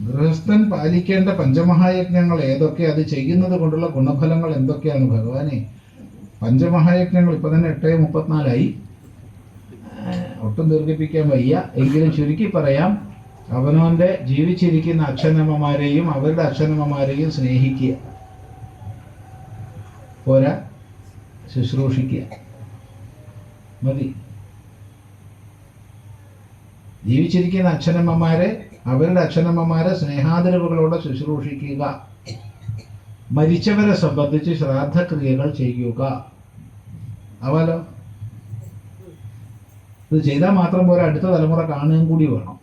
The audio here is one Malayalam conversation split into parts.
ഗൃഹസ്ഥൻ പാലിക്കേണ്ട പഞ്ചമഹായജ്ഞങ്ങൾ ഏതൊക്കെ? അത് ചെയ്യുന്നത് കൊണ്ടുള്ള ഗുണഫലങ്ങൾ എന്തൊക്കെയാണ് ഭഗവാനെ? പഞ്ചമഹായജ്ഞങ്ങൾ ഇപ്പൊ തന്നെ എട്ട് മുപ്പത്തിനാലായി. ഒട്ടും ദീർഘിപ്പിക്കാൻ വയ്യ. എങ്കിലും ചുരുക്കി പറയാം അവനവന്റെ ജീവിച്ചിരിക്കുന്ന അച്ഛനമ്മമാരെയും അവരുടെ അച്ഛനമ്മമാരെയും സ്നേഹിക്കുക. പോരാ ശുശ്രൂഷിക്കുക. മതി. ജീവിച്ചിരിക്കുന്ന അച്ഛനമ്മമാരെ അവരുടെ അച്ഛനമ്മമാരെ സ്നേഹാദരവുകളോടെ ശുശ്രൂഷിക്കുക. മരിച്ചവരെ സംബന്ധിച്ച് ശ്രാദ്ധക്രിയകൾ ചെയ്യുക. അവലോ ഇത് ചെയ്താൽ മാത്രം പോരാ അടുത്ത തലമുറ കാണുകയും കൂടി വേണം.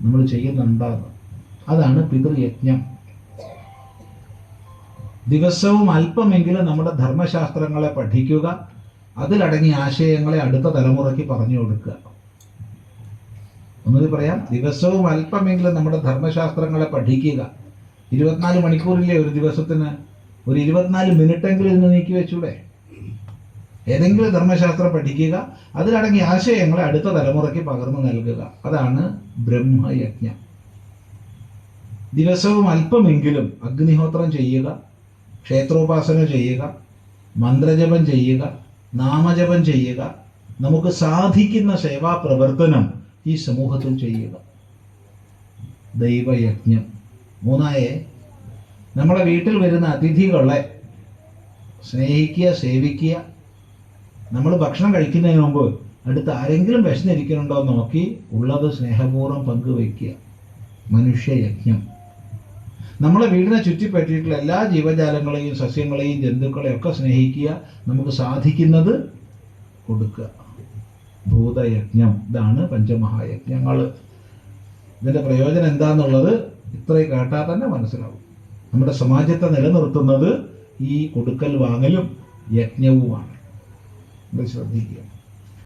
നമ്മൾ ചെയ്യുന്നുണ്ടാകും. അതാണ് പിതൃയജ്ഞം. ദിവസവും അല്പമെങ്കിലും നമ്മുടെ ധർമ്മശാസ്ത്രങ്ങളെ പഠിക്കുക അതിലടങ്ങിയ ആശയങ്ങളെ അടുത്ത തലമുറയ്ക്ക് പറഞ്ഞു കൊടുക്കുക. ഒന്നുകൂടി പറയാം. ദിവസവും അല്പമെങ്കിലും നമ്മുടെ ധർമ്മശാസ്ത്രങ്ങളെ പഠിക്കുക. ഇരുപത്തിനാല് മണിക്കൂറില്ലേ ഒരു ദിവസത്തിന്? ഒരു ഇരുപത്തിനാല് മിനിറ്റെങ്കിലും ഇന്ന് നീക്കി വെച്ചൂടെ? ഏതെങ്കിലും ധർമ്മശാസ്ത്രം പഠിക്കുക. അതിലടങ്ങിയ ആശയങ്ങളെ അടുത്ത തലമുറയ്ക്ക് പകർന്നു നൽകുക. അതാണ് ബ്രഹ്മയജ്ഞം. ദിവസവും അല്പമെങ്കിലും അഗ്നിഹോത്രം ചെയ്യുക ക്ഷേത്രോപാസന ചെയ്യുക മന്ത്രജപം ചെയ്യുക നാമജപം ചെയ്യുക. നമുക്ക് സാധിക്കുന്ന സേവാ പ്രവർത്തനം ഈ സമൂഹത്തിൽ ചെയ്യുക. ദൈവയജ്ഞം. മൂന്നായേ നമ്മളെ വീട്ടിൽ വരുന്ന അതിഥികളെ സ്നേഹിക്കുക സേവിക്കുക. നമ്മൾ ഭക്ഷണം കഴിക്കുന്നതിന് മുമ്പ് അടുത്ത് ആരെങ്കിലും വിശന്നിരിക്കുന്നുണ്ടോ നോക്കി ഉള്ളത് സ്നേഹപൂർവം പങ്കുവയ്ക്കുക. മനുഷ്യയജ്ഞം. നമ്മളെ വീടിനെ ചുറ്റിപ്പറ്റിയിട്ടുള്ള എല്ലാ ജീവജാലങ്ങളെയും സസ്യങ്ങളെയും ജന്തുക്കളെയും ഒക്കെ സ്നേഹിക്കുക നമുക്ക് സാധിക്കുന്നത് കൊടുക്കുക. ഭൂതയജ്ഞം. ഇതാണ് പഞ്ചമഹായജ്ഞങ്ങൾ. ഇതിന്റെ പ്രയോജനം എന്താന്നുള്ളത് ഇത്രയും കേട്ടാൽ തന്നെ മനസ്സിലാവും. നമ്മുടെ സമാജത്തെ നിലനിർത്തുന്നത് ഈ കൊടുക്കൽ വാങ്ങലും യജ്ഞവുമാണ്. ഇത് ശ്രദ്ധിക്കുക.